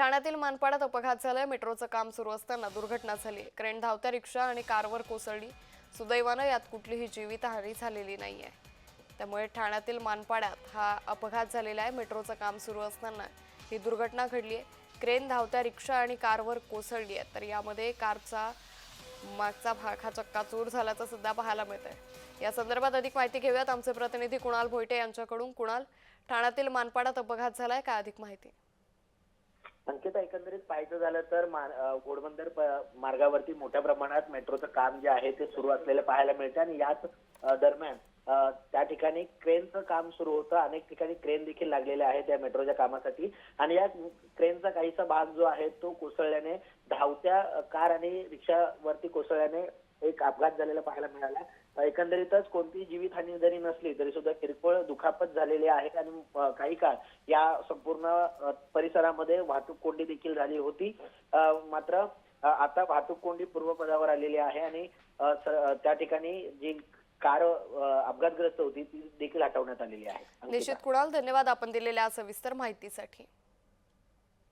ठाण्यातील मानपाड्यात अपघात झालाय. मेट्रोचं काम सुरू असताना दुर्घटना झाली. क्रेन धावत्या रिक्षा आणि कारवर कोसळली. सुदैवानं यात कुठलीही जीवितहानी झालेली नाही आहे त्यामुळे ठाण्यातील मानपाड्यात हा अपघात झालेला आहे. मेट्रोचं काम सुरू असताना ही दुर्घटना घडली आहे. क्रेन धावत्या रिक्षा आणि कारवर कोसळली आहे. तर यामध्ये कारचा मागचा भाग हा चक्काचूर झाल्याचं सुद्धा पाहायला मिळत आहे या संदर्भात अधिक माहिती घेऊयात. आमचे प्रतिनिधी कुणाल भोयटे यांच्याकडून. कुणाल ठाण्यातील मानपाड्यात अपघात झालाय. काय अधिक माहिती? संकेत एकंदरीत पाहायचं झालं तर घोडबंदर मार्गावरती मोठ्या प्रमाणात मेट्रोचं काम जे आहे ते सुरू असलेलं पाहायला मिळतं आणि याच दरम्यान त्या ठिकाणी क्रेनचं काम सुरू होतं. अनेक ठिकाणी क्रेन देखील लागलेल्या आहेत त्या मेट्रोच्या कामासाठी. आणि या क्रेनचा काहीसा भाग जो आहे तो कोसळल्याने धावत्या कार आणि रिक्षावरती कोसळल्याने एक अपघात झालेला पाहायला मिळाला. एकंदरीतच कोणतीही जीवितहानी जरी नसली तरी सुद्धा किरकोळ दुखापत झालेली आहे आणि काही काळ या संपूर्ण परिसरामध्ये वाहतूक कोंडी देखील झाली होती. मात्र आता वाहतूक कोंडी पूर्वपदावर आलेली आहे आणि त्या ठिकाणी जी कार अपघातग्रस्त होती ती देखील हटवण्यात आलेली आहे. निश्चित. कुणाल धन्यवाद आपण दिलेल्या सविस्तर माहितीसाठी.